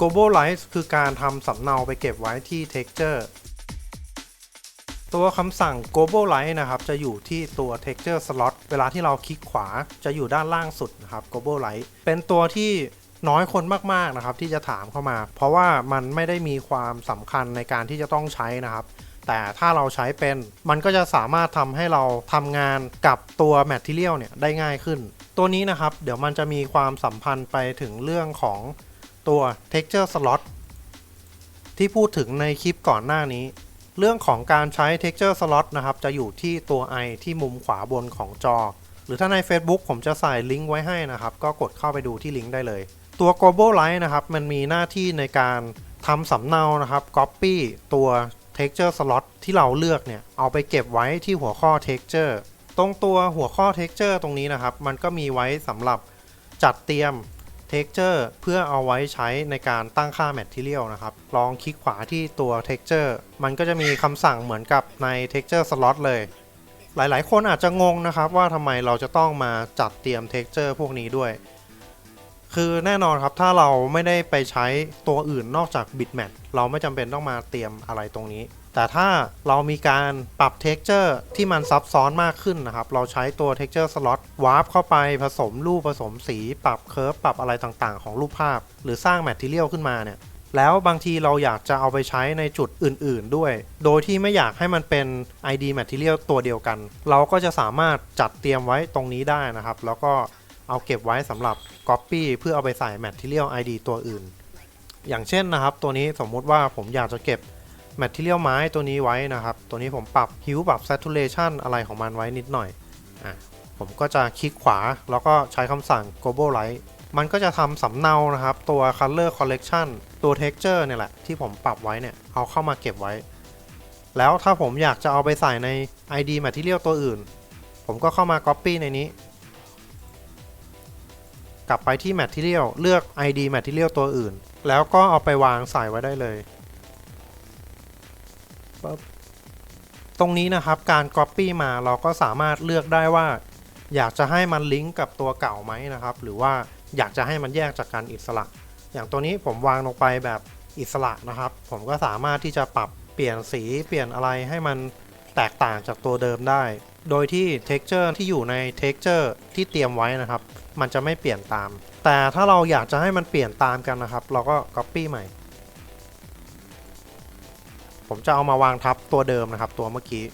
globalize คือการทำสำเนาไปเก็บไว้ที่ texture ตัวคำสั่ง globalize นะครับ จะอยู่ที่ตัว texture slot เวลาที่เราคลิกขวาจะอยู่ด้านล่างสุดนะครับ globalize เป็นตัวที่น้อยคนมากๆนะครับ ที่จะถามเข้ามา เพราะว่ามันไม่ได้มีความสำคัญในการที่จะต้องใช้นะครับ แต่ถ้าเราใช้เป็น มันก็จะสามารถทำให้เราทำงานกับตัว Material เนี่ยได้ง่ายขึ้น ตัวนี้นะครับ เดี๋ยวมันจะมีความสัมพันธ์ไปถึงเรื่องของ ตัว texture slot ที่พูดถึงในคลิปก่อนหน้านี้ เรื่องของการใช้ texture slot นะครับ จะอยู่ที่ตัว i ที่มุมขวาบนของจอ หรือถ้าใน Facebook ผมจะใส่ลิงก์ไว้ให้นะครับ ก็กดเข้าไปดูที่ลิงก์ได้เลย ตัว global light นะครับ มันมีหน้าที่ในการทำสำเนานะครับ copy ตัว texture slot ที่เราเลือกเนี่ย เอาไปเก็บไว้ที่หัวข้อ texture ตรงตัวหัวข้อ texture ตรงนี้นะครับ มันก็มีไว้สำหรับจัดเตรียม texture เพื่อเอาไว้ใช้ในการตั้งค่า material นะครับ ลองคลิกขวาที่ตัว texture มันก็จะมีคำสั่งเหมือนกับใน texture slot เลย หลายๆ คนอาจจะงงนะครับว่าทำไมเราจะต้องมาจัดเตรียม texture พวกนี้ด้วย คือแน่นอนครับถ้าเราไม่ได้ไปใช้ตัวอื่นนอกจาก bitmap เราไม่จำเป็นต้องมาเตรียมอะไรตรงนี้ แต่ถ้าเรามีการปรับ texture ที่มันซับซ้อนมากขึ้นนะครับ เราใช้ตัว texture slot warp เข้าไปผสมรูปผสมสี ปรับ curve ปรับอะไรต่างๆ ของรูปภาพ หรือสร้าง material ขึ้นมาเนี่ยแล้วบางทีเราอยากจะเอาไปใช้ในจุดอื่นๆด้วย โดยที่ไม่อยากให้มันเป็น ID material ตัวเดียวกัน เราก็จะสามารถจัดเตรียมไว้ตรงนี้ได้นะครับ แล้วก็เอาเก็บไว้สำหรับ Copy เพื่อเอาไปใส่ Material ID ตัวอื่น อย่างเช่นนะครับ ตัวนี้สมมุติว่าผมอยากจะเก็บ Material ไม้ตัวนี้ไว้นะครับ ตัวนี้ผมปรับ Hue ปรับ Saturation อะไรของมันไว้นิดหน่อยอะผมก็จะคลิกขวาแล้วก็ใช้คำสั่ง Global Light มันก็จะทำสำเนานะครับ ตัว Color Collection ตัว Texture เนี่ยแหละที่ผมปรับไว้เนี่ยเอาเข้ามาเก็บไว้ แล้วถ้าผมอยากจะเอาไปใส่ใน ID Material ตัวอื่น ผมก็เข้ามา Copy ในนี้ กลับไปที่ Material เลือก ID Material ตัวอื่น แล้วก็เอาไปวางใส่ไว้ได้เลย ตรงนี้นะครับการ Copy มาเราก็สามารถเลือกได้ว่า อยากจะให้มันลิงก์กับตัวเก่าไหมนะครับ หรือว่าอยากจะให้มันแยกจากกันอิสระ อย่างตัวนี้ผมวางลงไปแบบอิสระนะครับ ผมก็สามารถที่จะปรับเปลี่ยนสีเปลี่ยนอะไรให้มันแตกต่างจากตัวเดิมได้ โดยที่ texture ที่อยู่ใน texture ที่เตรียมไว้นะครับ มันจะไม่เปลี่ยนตาม แต่ถ้าเราอยากจะให้มันเปลี่ยนตามกันนะครับ เราก็ copy ใหม่ ผมจะเอามาวางทับตัวเดิมนะครับ ตัวเมื่อกี้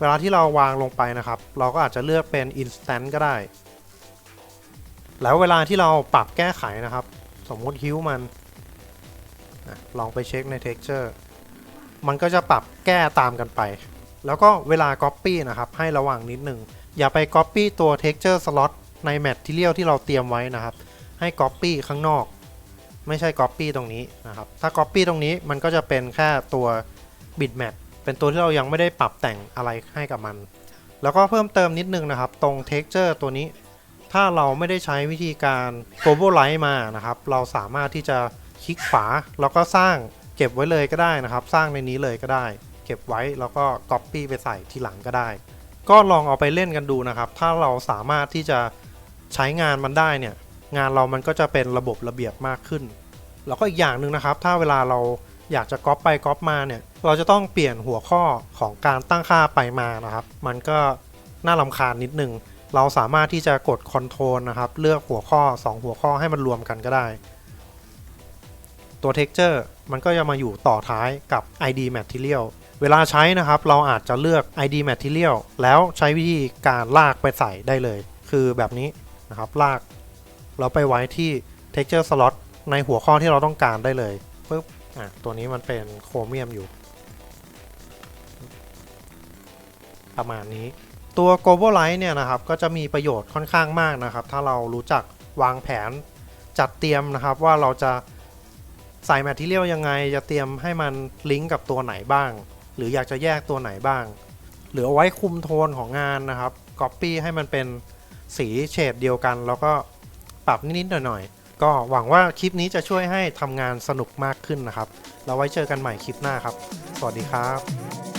เวลาที่เราวางลงไปนะครับ เราก็อาจจะเลือกเป็น instant ก็ได้ แล้วเวลาที่เราปรับแก้ไขนะครับ สมมติฮิวมันลองไปเช็คใน texture มันก็จะปรับแก้ตามกันไป แล้วก็เวลา copy นะครับ ให้ระวังนิดนึงอย่าไป copy ตัว texture slot ใน material ที่เราเตรียมไว้นะครับ ให้ copy ข้างนอก ไม่ใช่ copy ตรงนี้นะครับ ถ้า copy ตรงนี้มันก็จะเป็นแค่ตัว bitmap เป็นตัวที่เรายังไม่ได้ปรับแต่งอะไรให้กับมัน แล้วก็เพิ่มเติมนิดนึงนะครับ ตรง texture ตัวนี้ ถ้าเราไม่ได้ใช้วิธีการ global light มานะครับ เราสามารถที่จะคลิกขวาแล้วก็สร้างเก็บไว้เลยก็ได้นะครับ สร้างในนี้เลยก็ได้ เก็บไว้แล้วก็ copy ไปใส่ทีหลังก็ได้ ก็ลองเอาไปเล่นกันดูนะครับ ถ้าเราสามารถที่จะใช้งานมันได้เนี่ย งานเรามันก็จะเป็นระบบระเบียบมากขึ้น แล้วก็อีกอย่างหนึ่งนะครับ ถ้าเวลาเราอยากจะก๊อปไปก๊อปมาเนี่ย เราจะต้องเปลี่ยนหัวข้อของการตั้งค่าไปมานะครับ มันก็น่าลำคาญนิดนึง เราสามารถที่จะกด Ctrl นะครับ เลือกหัวข้อ 2 หัวข้อให้มันรวมกันก็ได้ ตัว Texture มันก็จะมาอยู่ต่อท้ายกับ ID Material เวลาใช้นะครับ เราอาจจะเลือก ID Material แล้วใช้วิธีการลากไปใส่ได้เลย คือแบบนี้นะครับ ลาก เราไปไว้ที่ texture slot ในหัวข้อที่เราต้องการได้เลยปึ๊บอะตัวนี้มันเป็นโครเมียมอยู่ ประมาณนี้ตัว global light เนี่ยนะครับ ก็จะมีประโยชน์ค่อนข้างมากนะครับ ถ้าเรารู้จักวางแผนจัดเตรียมนะครับว่าเราจะใส่ material ยังไง จะเตรียมให้มันลิงก์กับตัวไหนบ้าง หรืออยากจะแยกตัวไหนบ้าง หรือเอาไว้คุมโทนของงานนะครับ copy ให้มันเป็นสีเฉดเดียวกัน แล้วก็ ปรับนิดๆหน่อยๆ ก็หวังว่าคลิปนี้จะช่วยให้ทำงานสนุกมากขึ้นนะครับ เราไว้เจอกันใหม่คลิปหน้าครับ สวัสดีครับ